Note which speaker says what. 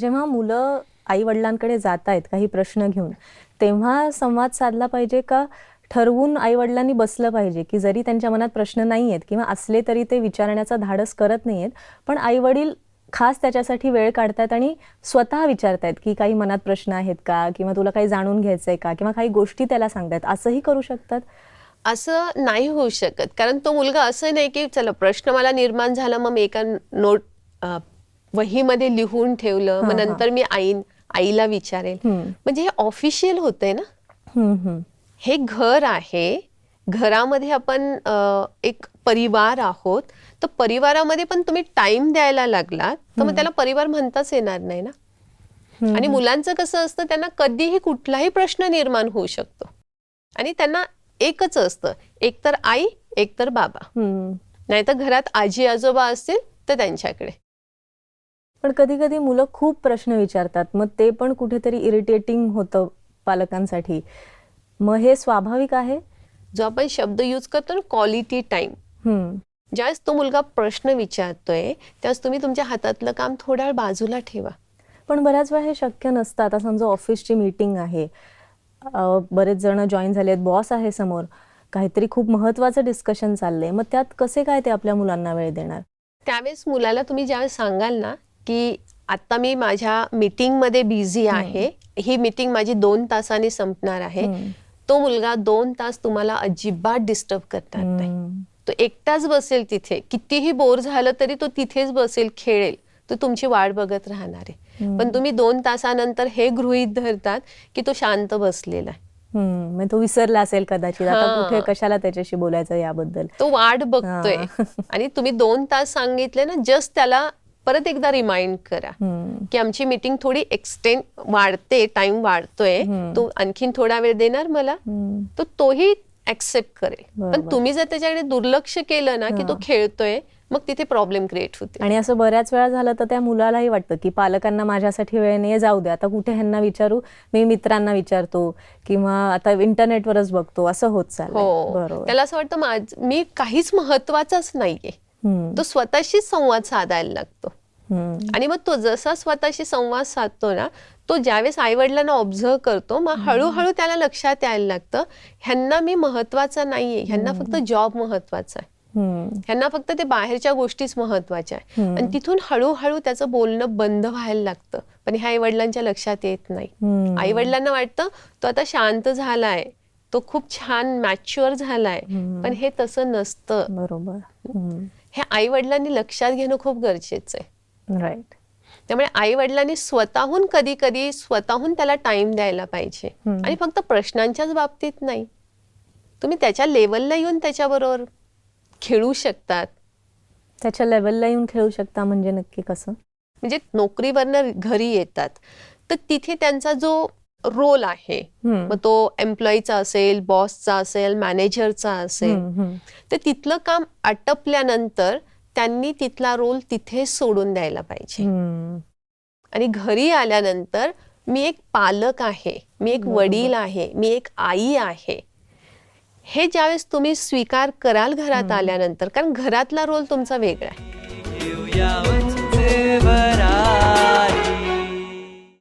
Speaker 1: जेव्हा मुलं आई वडिलांकडे जात आहेत काही प्रश्न घेऊन तेव्हा संवाद साधला पाहिजे का? ठरवून आई वडिलांनी बसलं पाहिजे की जरी त्यांच्या मनात प्रश्न नाही आहेत किंवा असले तरी ते विचारण्याचा धाडस करत नाही आहेत पण आई वडील खास त्याच्यासाठी वेळ काढतायत आणि स्वतः विचारतायत की काही मनात प्रश्न आहेत का? किंवा तुला काही जाणून घ्यायचं आहे का? किंवा काही गोष्टी त्याला सांगतायत असंही करू शकतात?
Speaker 2: असं नाही होऊ शकत. कारण तो मुलगा असं नाही की चला प्रश्न मला निर्माण झाला मग मी एका नोट वहीमध्ये लिहून ठेवलं मग. नंतर मी आईन आईला विचारेल. म्हणजे हे ऑफिशियल होतंय ना. हे घर आहे. घरामध्ये आपण एक परिवार आहोत. तर परिवारामध्ये पण तुम्ही टाइम द्यायला लागलात तर मग त्याला परिवार म्हणताच येणार नाही ना? आणि मुलांचं कसं असतं त्यांना कधीही कुठलाही प्रश्न निर्माण होऊ शकतो. आणि त्यांना एकच असतं एक तर आई एक तर बाबा. नाहीतर घरात आजी आजोबा असतील तर त्यांच्याकडे.
Speaker 1: पण कधी कधी मुलं खूप प्रश्न विचारतात. मग ते पण कुठेतरी इरिटेटिंग होतं पालकांसाठी. मग हे स्वाभाविक आहे?
Speaker 2: जो आपण शब्द यूज करतो ना क्वालिटी टाइम
Speaker 1: हम्म.
Speaker 2: ज्यावेळेस तो मुलगा प्रश्न विचारतोय त्यावेळेस तुम्ही तुमच्या हातातलं काम थोड्या बाजूला ठेवा.
Speaker 1: पण बऱ्याच वेळा हे शक्य नसतं. आता समजा ऑफिसची मीटिंग आहे. बरेच जण जॉईन झाले आहेत. बॉस आहे समोर. काहीतरी खूप महत्वाचं डिस्कशन चाललंय. मग त्यात कसे काय ते आपल्या मुलांना वेळ देणार?
Speaker 2: त्यावेळेस मुलाला तुम्ही ज्यावेळेस सांगाल ना की आता मी माझ्या मीटिंगमध्ये बिझी आहे. ही मीटिंग माझी दोन तासांनी संपणार आहे. तो मुलगा दोन तास तुम्हाला अजिबात डिस्टर्ब करणार नाही. तो एकटाच बसेल तिथे. कितीही बोर झालं तरी तो तिथेच बसेल खेळेल. तो तुमची वाट बघत राहणार आहे. पण तुम्ही दोन तासानंतर हे गृहीत धरतात की तो शांत बसलेला आहे.
Speaker 1: मग तो विसरला असेल कदाचित. आता. कुठे कशाला त्याच्याशी बोलायचं याबद्दल?
Speaker 2: तो वाट बघतोय. आणि तुम्ही दोन तास सांगितले ना जस्ट त्याला परत एकदा रिमाइंड करा. की आमची मीटिंग थोडी एक्सटेंड वाढते टाइम वाढतोय. तू आणखीन थोडा वेळ देणार मला. तर तोही ऍक्सेप्ट करेल पण. तुम्ही जर त्याच्याकडे दुर्लक्ष केलं ना की तो. खेळतोय मग तिथे प्रॉब्लेम क्रिएट होते
Speaker 1: आणि असं बऱ्याच वेळा झालं तर त्या मुलालाही वाटतं की पालकांना माझ्यासाठी वेळ नाही जाऊ दे आता कुठे ह्यांना विचारू मी मित्रांना विचारतो किंवा आता इंटरनेटवरच बघतो असं होत चाललंय
Speaker 2: हो
Speaker 1: बरोबर
Speaker 2: त्याला असं वाटतं मी काहीच महत्वाचाच नाहीये. तो स्वतःशीच संवाद साधायला लागतो. आणि मग तो जसा स्वतःशी संवाद साधतो ना तो ज्यावेळेस आई वडिलांना ऑब्झर्व करतो मग हळूहळू त्याला लक्षात यायला लागतं ह्यांना मी महत्त्वाचा नाहीये ह्यांना फक्त जॉब महत्त्वाचा आहे. ह्यांना फक्त ते बाहेरच्या गोष्टीच महत्त्वाच्या आहे. आणि तिथून हळूहळू त्याचं बोलणं बंद व्हायला लागतं. पण ह्या आई वडिलांच्या लक्षात येत नाही.
Speaker 1: हम्म.
Speaker 2: आई वडिलांना वाटतं तो आता शांत झालाय. तो खूप छान मॅच्युअर झालाय. पण हे तसं नसतं.
Speaker 1: बरोबर.
Speaker 2: हे आई वडिलांनी लक्षात घेणं खूप गरजेचं आहे.
Speaker 1: राईट
Speaker 2: त्यामुळे आई वडिलांनी स्वतःहून कधी कधी स्वतःहून त्याला टाइम द्यायला पाहिजे. आणि फक्त प्रश्नांच्याच बाबतीत नाही तुम्ही त्याच्या लेवलला येऊन त्याच्याबरोबर खेळू शकतात
Speaker 1: त्याच्या लेवलला येऊन खेळू शकता म्हणजे नक्की कसं
Speaker 2: म्हणजे नोकरीवरनं घरी येतात तर तिथे त्यांचा जो रोल आहे. मग तो एम्प्लॉईचा असेल बॉसचा असेल मॅनेजरचा असेल. तर तिथलं काम आटपल्यानंतर त्यांनी तिथला रोल तिथे सोडून द्यायला पाहिजे. आणि घरी आल्यानंतर मी एक पालक आहे मी एक. वडील आहे मी एक आई आहे. हे ज्यावेळेस तुम्ही स्वीकार कराल घरात आल्यानंतर कारण घरातला रोल तुमचा वेगळा आहे.